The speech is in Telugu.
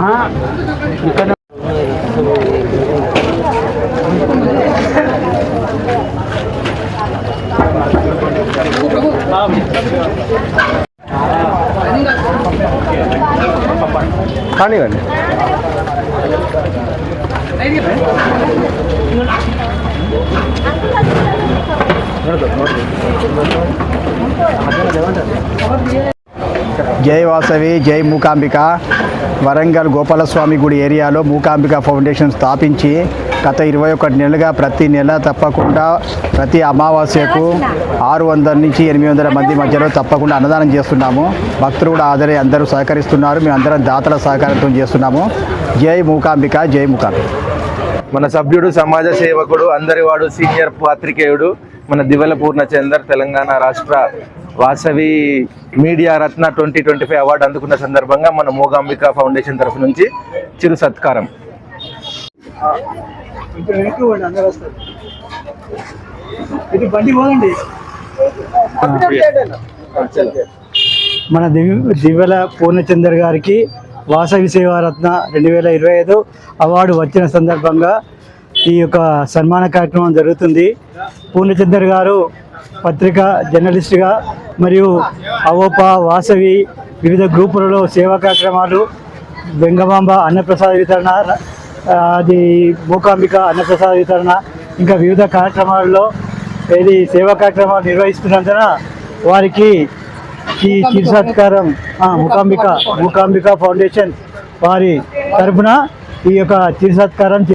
ఆ, ఇక్కడ కానివ్వండి జై వాసవి జై మూకాంబిక. వరంగల్ గోపాలస్వామి గుడి ఏరియాలో మూకాంబిక ఫౌండేషన్ స్థాపించి గత ఇరవై ఒకటి నెలలుగా ప్రతి నెల తప్పకుండా ప్రతి అమావాస్యకు ఆరు వందల నుంచి ఎనిమిది వందల మంది మధ్యలో తప్పకుండా అన్నదానం చేస్తున్నాము. భక్తులు కూడా ఆదరే అందరూ సహకరిస్తున్నారు. మేము అందరం దాతల సహకారంతో చేస్తున్నాము. జై మూకాంబిక జై మూకాంబిక. మన సభ్యుడు సమాజ సేవకుడు అందరివాడు సీనియర్ పాత్రికేయుడు మన దివెల పూర్ణచందర్ తెలంగాణ రాష్ట్ర Vasavi media Ratna twenty twenty five award అందుకున్న సందర్భంగా మన మూగాంబిక ఫౌండేషన్ తరఫు నుంచి చిరు సత్కారం. ఇది బండి పోదండి. మన దివ్ దివ్యల పూర్ణచందర్ గారికి వాసవి సేవారత్న రెండు వేల ఇరవై ఐదు అవార్డు వచ్చిన సందర్భంగా ఈ యొక్క సన్మాన కార్యక్రమం జరుగుతుంది. పూర్ణచందర్ గారు పత్రిక జర్నలిస్ట్గా మరియు అవోప వాసవి వివిధ గ్రూపులలో సేవా కార్యక్రమాలు వెంగమాంబ అన్నప్రసాద వితరణ అది మూకాంబిక అన్నప్రసాద వితరణ ఇంకా వివిధ కార్యక్రమాల్లో ఏది సేవా కార్యక్రమాలు నిర్వహిస్తున్నందున వారికి ఈ చిరు సత్కారం ఆ, మూకాంబిక మూకాంబిక ఫౌండేషన్ వారి తరపున ఈ యొక్క చిరు సత్కారం